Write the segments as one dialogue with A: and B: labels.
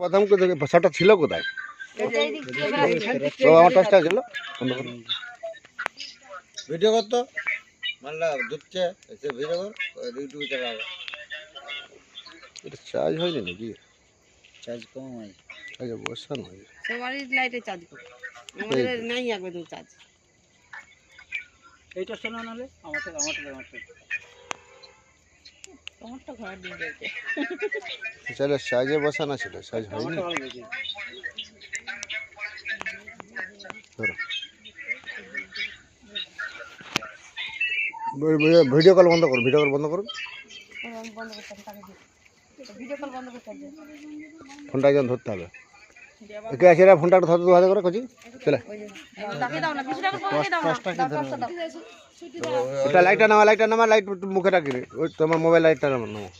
A: ভাষাটা ছিল কোথায়? তো আমার টাচটা ছিল।
B: ভিডিও করতো মানলা দুধছে এসে ভিডিও কর ইউটিউবে চালাবো।
A: এটা চার্জ হয়নি নাকি?
B: চার্জ কম আছে
A: আচ্ছা বসা নয়
C: সবারই লাইটে চার্জ করো। আমাদের নাই একদম চার্জ
D: এইটা শোনা নাহলে। আমাদের আমাদের আমাদের।
C: তোমারটা ঘরে দিয়ে দিয়েছে।
A: চাইলে সাইজে বসানো ছিল সাইজ হয়নি। ভিডিও কল বন্ধ করুন ভিডিও কল বন্ধ করুন
C: করতে হবে।
A: ফোনটা একজন ধরতে হবে। কে আছে ফোনটা ধরতে দু হাতে করে কচি। চলে।
C: তাকে দাও না কিছু টাকা পয়সা দাও না দাও
A: ওটা লাইটটা নামা লাইটটা নামা লাইট মুখে রাখি ওই তোমার মোবাইল লাইটটা নামা নামা।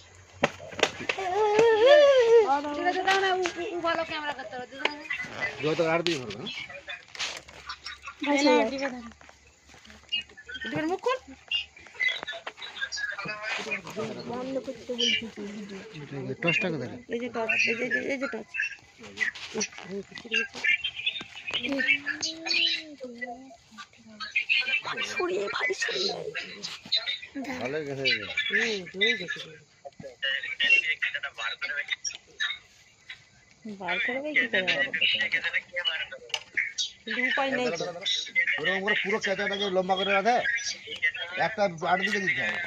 A: টসটা কোথায়
C: এই যে টচ এই যে এই
A: ওরকম পুরো কেঁচাটাকে লম্বা করে রাখে একটা আট দিকে দিতে হবে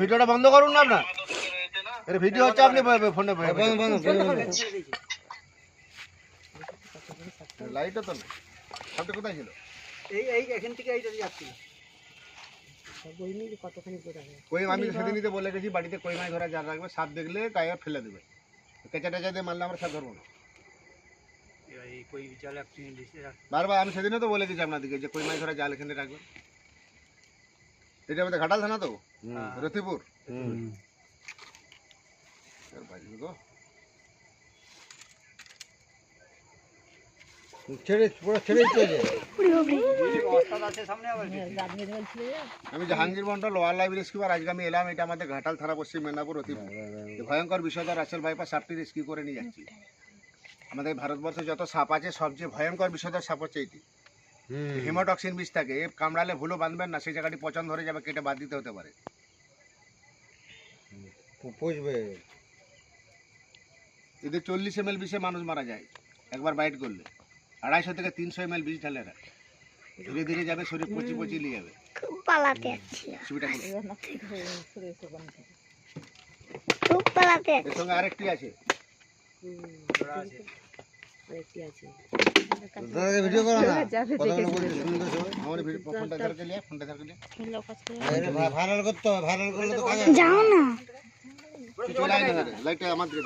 A: ভিডিওটা বন্ধ করুন না আপনার এর ভিডিও হচ্ছে আপনি ফোনে লাইটও তো নেই। সামনে কোথায় ছিল?
D: এই এই এখান থেকে এইটা যাচ্ছিল
A: কই আমি সেদিনই বলে গেছি বাড়িতে কই মাছ ধরা জাল রাখবে সাপ দেখলে গায়ে ফেলে দেবে। কেঁচা টেচা দিয়ে মারলে আমরা সাপ ধরবো না। বারবার আমি সেদিনও তো বলে গেছি আপনাদেরকে যে কই মাছ ধরা জাল এখানে রাখবেন এটা আমাদের ঘাটাল থানা তো? রতিপুর? বাজবে গো।
B: ছেড়ে পুরো ছেড়ে চলে
A: আমি জাহাঙ্গীর মন্ডল লোয়ার লাইভ রেস্কিউর আজকে আমি এলাম এটা আমাদের ঘাটাল থানা পশ্চিম মেদিনীপুর রতিপুর এই ভয়ঙ্কর বিষয়টা রাসেল ভাইপা সাপটি রেস্কিউ করে নিয়ে যাচ্ছি। আমাদের ভারতবর্ষে যত সাপ আছে সবচেয়ে ভয়ঙ্কর বিষয়টা সাপ হচ্ছে এটি হিমোটক্সিন বিষ থাকে এ কামড়ালে ভুলো বাঁধবেন না সেই জায়গাটি পচন ধরে যাবে কেটে বাদ দিতে হতে পারে।
B: পুষবে
A: এদের চল্লিশ এম এল বিষে মানুষ মারা যায় একবার বাইট করলে। আড়াইশো থেকে তিনশো এম এল বিষ ঢালে ধীরে ধীরে যাবে শরীর পচি পচি নিয়ে যাবে।
E: পালাতে
A: ছবিটা
E: খুব পালাতে
A: এর সঙ্গে আরেকটি আছে।
B: ভিডিও করো না।
A: ফোনটা ধরকে নিয়ে? ফোনটা ধরকে নিয়ে?
B: ভাইরাল করতে হবে ভাইরাল করলে তো কাজ
E: যাও না।
A: লাইটটা আমার দিকে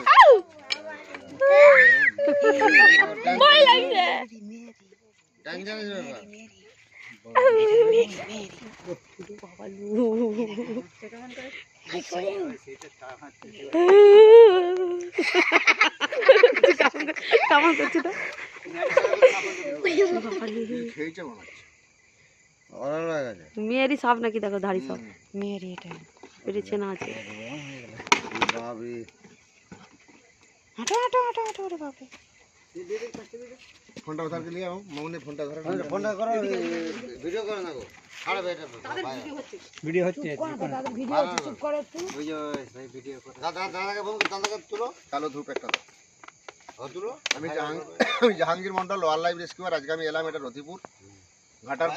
C: কেমন করছে তো মেয়েরই সব নাকি দেখো ধাড়ি সব। মেয়েরই এটা। পেরেছে না আছে।
B: বাবি
C: হাঁটো হাঁটো হাঁটো হাঁটো ওরে বাপরে।
A: ফোনটা ধরকে নিয়ে আও মামুনি ফোনটা ধরে
B: ফোনটা করো ভিডিও করো না গো।
D: ভিডিও হচ্ছে।
B: ওই যে সেই ভিডিও করে। দাদা দাদাকে ফোন করে দাদাকে তুলো।
A: কালো ধূপ একটা দাও।
B: ও
A: আমি জাহাঙ্গীর আমি জাহাঙ্গীর মন্ডল ওয়ার লাইভ রেস্কিউর আজকে আমি এলাম এটা রতিপুর ঘাটার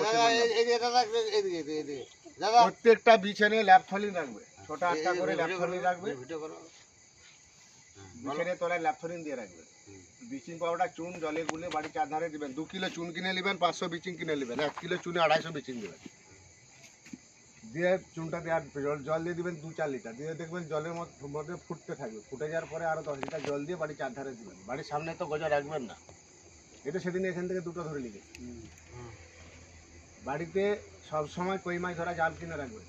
A: প্রত্যেকটা বিছানে ল্যাব থলি রাখবে। ছোট আটটা করে ল্যাব থলি রাখবে।
B: ভিডিও করো।
A: বিছানের তলায় ল্যাপথরিন দিয়ে রাখবেন ব্লিচিং পাউডার চুন, জলে গুলে বাড়ি চারধারে দিবেন। দু কিলো চুন কিনে নেবেন, পাঁচশো বিচিং কিনে নেবেন, এক কিলো চুনে আড়াইশো বিচিং দেবেন দিয়ে চুনটা দিয়ে আর জল জল দিয়ে দিবেন দু চার লিটার। দিয়ে দেখবেন জলের মধ্যে ফুটতে থাকবে। ফুটে যাওয়ার পরে আরও দশ লিটার জল দিয়ে বাড়ি চারধারে দিবেন। বাড়ির সামনে তো গজা রাখবেন না। এটা সেদিন এখান থেকে দুটো ধরে নিয়ে বাড়িতে সব সময় কই মাছ ধরা জাল কিনে রাখবেন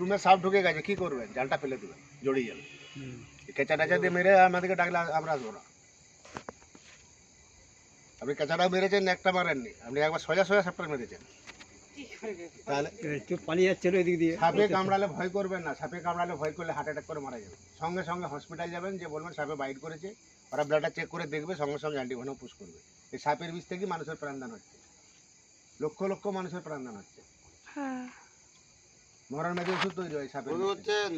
A: রুমে সাপ ঢুকে গেছে, কি করবেন? জালটা ফেলে দেবেন, জড়িয়ে যাবে। কেঁচা টেচা দিয়ে মেরে আমাদেরকে ডাকলে আমরা আসব না। আপনি কেঁচাটা মেরেছেন একটা মারেননি। আপনি একবার সোজা সোজা সাপটা মেরেছেন। তাহলে
D: পালিয়ে যাচ্ছিল এদিক দিয়ে।
A: সাপে কামড়ালে ভয় করবেন না। সাপে কামড়ালে ভয় করলে হার্ট অ্যাটাক করে মারা যাবে। সঙ্গে সঙ্গে হসপিটাল যাবেন যে বলবেন সাপে বাইট করেছে। ওরা ব্লাডটা চেক করে দেখবে সঙ্গে সঙ্গে অ্যান্টিভেনম পুশ করবে। এই সাপের বিষ থেকে মানুষের প্রাণদান হচ্ছে। লক্ষ লক্ষ মানুষের প্রাণদান হচ্ছে।
E: হ্যাঁ।
A: মরণ মেয়েদের ওষুধ তৈরি হয় সাপের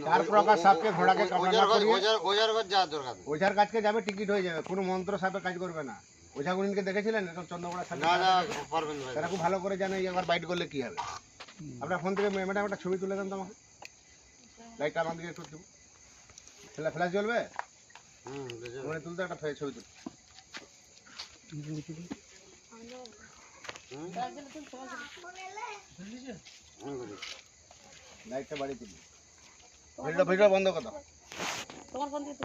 A: চার প্রকার সাপকে ঘোড়াকে। ওঝার কাছকে যাবে টিকিট হয়ে যাবে। কোনো মন্ত্র সাপে কাজ করবে না। ওঝাগুলিনকে দেখেছিলেন? এরকম চন্দ্রকোড়া সাপে। তারা খুব ভালো করে জানে এই একবার বাইট করলে কি হবে। আপনার ফোন থেকে ম্যাডাম একটা ছবি তুলে দেন তো আমাকে। লাইটটা আমাদেরকে একটু দেবো। ফ্ল্যাশ ফ্ল্যাশ জ্বলবে? মানে তুলতে একটা ছবি তুল
B: হুম।
A: লাইটটা বাড়িয়ে দিবি। ভিডিও ভিডিও বন্ধ কথা
C: তোমার ফোন দিয়ে